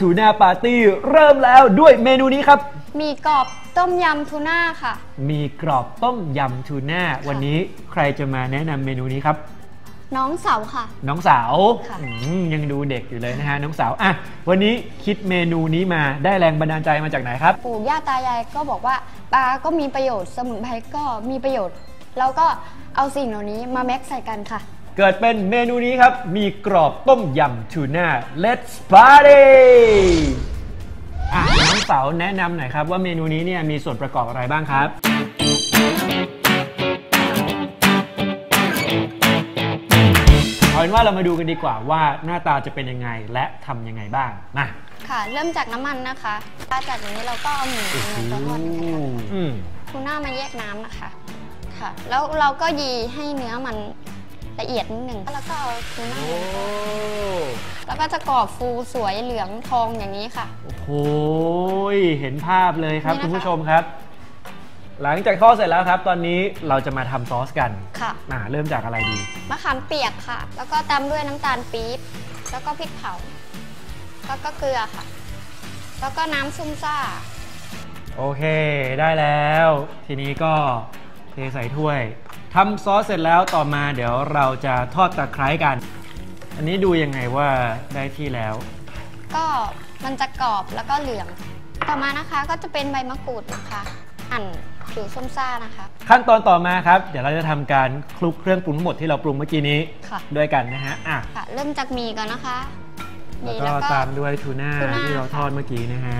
ทูน่าปาร์ตี้เริ่มแล้วด้วยเมนูนี้ครับ มีกรอบต้มยำทูน่าค่ะ มีกรอบต้มยำทูน่าวันนี้ใครจะมาแนะนำเมนูนี้ครับ น้องเสาค่ะ น้องสาวค่ะอืมยังดูเด็กอยู่เลยนะฮะน้องสาวอะวันนี้คิดเมนูนี้มาได้แรงบันดาลใจมาจากไหนครับ ปู่ย่าตายายก็บอกว่าปลาก็มีประโยชน์สมุนไพรก็มีประโยชน์เราก็เอาสิ่งเหล่านี้มาแม็กใส่กันค่ะ เกิดเป็นเมนูนี้ครับ มีกรอบต้มยำทูน่า Let's party อะน้องสาวแนะนำหน่อยครับ ว่าเมนูนี้เนี่ยมีส่วนประกอบอะไรบ้างครับ เอาเป็นว่าเรามาดูกันดีกว่าว่าหน้าตาจะเป็นยังไงและทำยังไงบ้างมาค่ะ เริ่มจากน้ำมันนะคะถ้าจากนี้เราก็เอาหมูมาทอดในกระทะอืมทูน่ามาแยกน้ำนะคะ ค่ะ แล้วเราก็ยีให้เนื้อมัน ละเอียดนิดหนึ่งแล้วก็เอาทูน่าโอ้แล้วก็จะกรอบฟูสวยเหลืองทองอย่างนี้ค่ะ โอ้โหเห็นภาพเลยครับนี่นะคะ คุณผู้ชมครับ หลังจากทอดเสร็จแล้วครับ ตอนนี้เราจะมาทำซอสกันค่ะ อ่าเริ่มจากอะไรดี มะขามเปียกค่ะ แล้วก็ตามด้วยน้ำตาลปี๊บ แล้วก็พริกเผา แล้วก็เกลือค่ะ แล้วก็น้ำซุ่มซ่า โอเคได้แล้ว ทีนี้ก็เทใส่ถ้วย ทำซอสเสร็จแล้วต่อมาเดี๋ยวเราจะทอดตะไคร้กัน อันนี้ดูยังไงว่าได้ที่แล้ว ก็มันจะกรอบแล้วก็เหลือง ต่อมานะคะก็จะเป็นใบมะกรูดนะคะ หั่นผิวส้มซ่านะคะ ขั้นตอนต่อมาครับ เดี๋ยวเราจะทำการคลุกเครื่องปรุงทั้งหมดที่เราปรุงเมื่อกี้นี้ค่ะ ด้วยกันนะฮะอะค่ะ เริ่มจากหมี่ก่อนนะคะหแล้วมี่ก็ตามด้วยทูน่าทูน่า ที่เราทอดเมื่อกี้นะฮะ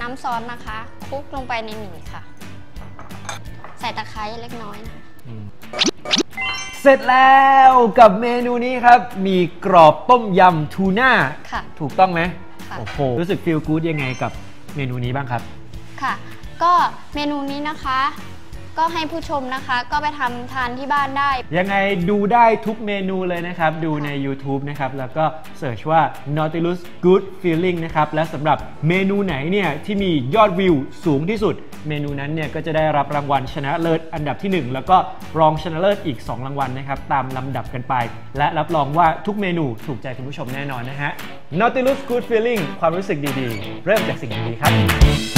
น้ำซอสนะคะคลุกลงไปในหมี่ค่ะใส่ตะไคร้เล็กน้อยนะคะอืมเสร็จแล้วกับเมนูนี้ครับ มีกรอบต้มยำทูน่าค่ะ ถูกต้องไหมค่ะ โอ้โหรู้สึกฟีลกู๊ดยังไงกับเมนูนี้บ้างครับ ค่ะ ก็เมนูนี้นะคะ ก็ให้ผู้ชมนะคะ ก็ไปทำทานที่บ้านได้ ยังไงดูได้ทุกเมนูเลยนะครับ ดูใน YouTube นะครับ แล้วก็เสิร์ชว่า Nautilus Good Feeling นะครับ และสำหรับเมนูไหนเนี่ยที่มียอดวิวสูงที่สุด เมนูนั้นเนี่ยก็จะได้รับรางวัลชนะเลิศอันดับที่1แล้วก็รองชนะเลิศอีก 2 รางวัลนะครับ ตามลำดับกันไป และรับรองว่าทุกเมนูถูกใจคุณผู้ชมแน่นอนนะฮะ Nautilus Good Feeling ความรู้สึกดีๆ เริ่มจากสิ่งดีๆครับ